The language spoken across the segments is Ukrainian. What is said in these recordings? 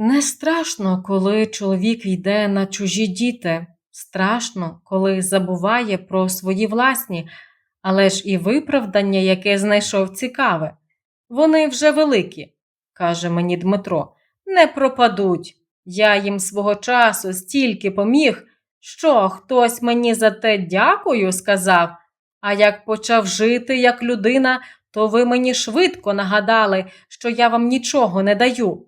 Не страшно, коли чоловік йде на чужі діти. Страшно, коли забуває про свої власні, але ж і виправдання, яке знайшов цікаве. Вони вже великі, каже мені Дмитро, не пропадуть. Я їм свого часу стільки поміг, що хтось мені за те дякую сказав. А як почав жити як людина, то ви мені швидко нагадали, що я вам нічого не даю.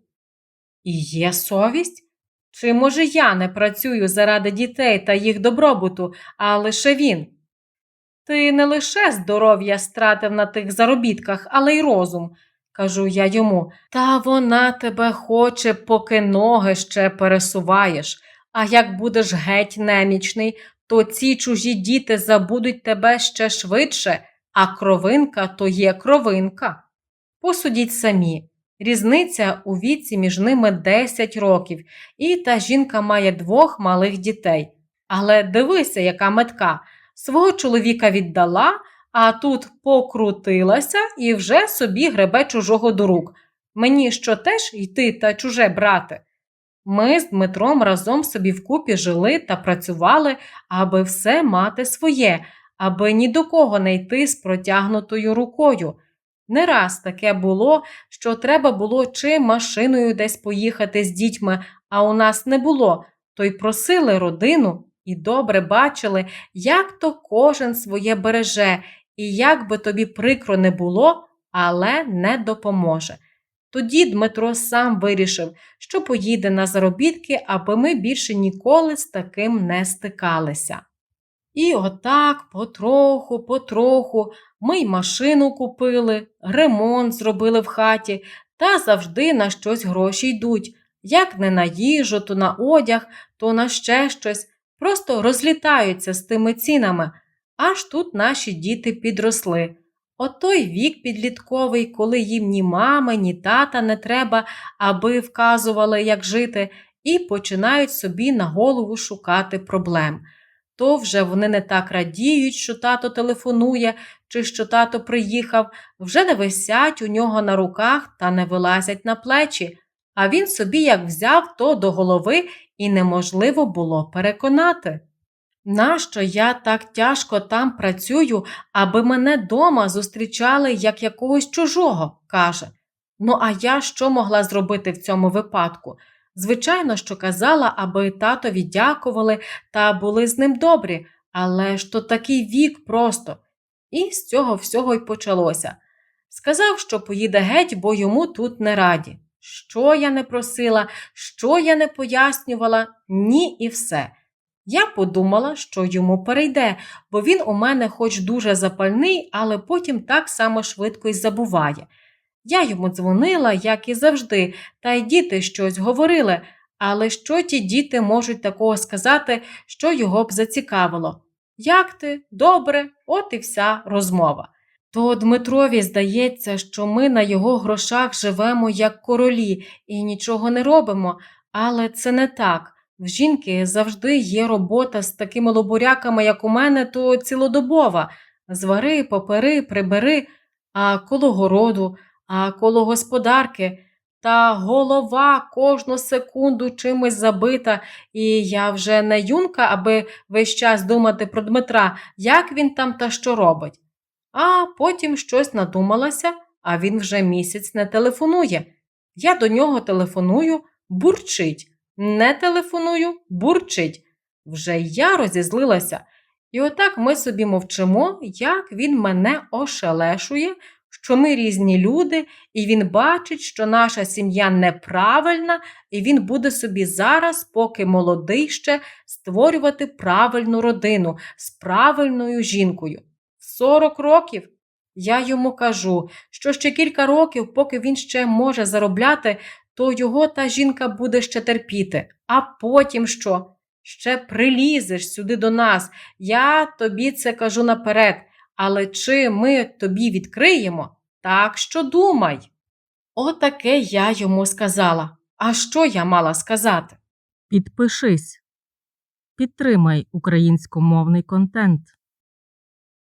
І є совість? Чи, може, я не працюю заради дітей та їх добробуту, а лише він? Ти не лише здоров'я стратив на тих заробітках, але й розум, кажу я йому. Та вона тебе хоче, поки ноги ще пересуваєш. А як будеш геть немічний, то ці чужі діти забудуть тебе ще швидше, а кровинка то є кровинка. Посудіть самі. Різниця у віці між ними 10 років, і та жінка має двох малих дітей. Але дивися, яка метка. Свого чоловіка віддала, а тут покрутилася і вже собі гребе чужого до рук. Мені що теж йти та чуже брати? Ми з Дмитром разом собі вкупі жили та працювали, аби все мати своє, аби ні до кого не йти з протягнутою рукою. Не раз таке було, що треба було чи машиною десь поїхати з дітьми, а у нас не було, то й просили родину і добре бачили, як то кожен своє береже, і як би тобі прикро не було, але не допоможе. Тоді Дмитро сам вирішив, що поїде на заробітки, аби ми більше ніколи з таким не стикалися. І отак, потроху, потроху, ми й машину купили, ремонт зробили в хаті, та завжди на щось гроші йдуть. Як не на їжу, то на одяг, то на ще щось. Просто розлітаються з тими цінами. Аж тут наші діти підросли. Отой вік підлітковий, коли їм ні мами, ні тата не треба, аби вказували, як жити, і починають собі на голову шукати проблем. То вже вони не так радіють, що тато телефонує чи що тато приїхав, вже не висять у нього на руках та не вилазять на плечі, а він собі як взяв то до голови і неможливо було переконати. Нащо я так тяжко там працюю, аби мене дома зустрічали як якогось чужого, каже. Ну, а я що могла зробити в цьому випадку? Звичайно, що казала, аби татові дякували та були з ним добрі, але ж то такий вік просто. І з цього всього й почалося. Сказав, що поїде геть, бо йому тут не раді. Що я не просила, що я не пояснювала, ні і все. Я подумала, що йому перейде, бо він у мене хоч дуже запальний, але потім так само швидко й забуває. Я йому дзвонила, як і завжди, та й діти щось говорили, але що ті діти можуть такого сказати, що його б зацікавило? Як ти? Добре, от і вся розмова. То Дмитрові здається, що ми на його грошах живемо як королі і нічого не робимо, але це не так. В жінки завжди є робота з такими лобуряками, як у мене, то цілодобова. Звари, попери, прибери, а коло городу, а коло господарки. Та голова кожну секунду чимось забита, і я вже не юнка, аби весь час думати про Дмитра, як він там та що робить. А потім щось надумалася, а він вже місяць не телефонує. Я до нього телефоную, бурчить. Не телефоную, бурчить. Вже я розізлилася. І отак ми собі мовчимо, як він мене ошелешує, що ми різні люди, і він бачить, що наша сім'я неправильна, і він буде собі зараз, поки молодий ще, створювати правильну родину з правильною жінкою. В 40 років я йому кажу, що ще кілька років, поки він ще може заробляти, то його та жінка буде ще терпіти. А потім що? Ще прилізеш сюди до нас. Я тобі це кажу наперед. Але чи ми тобі відкриємо? Так що думай. Отаке я йому сказала. А що я мала сказати? Підпишись. Підтримай українськомовний контент.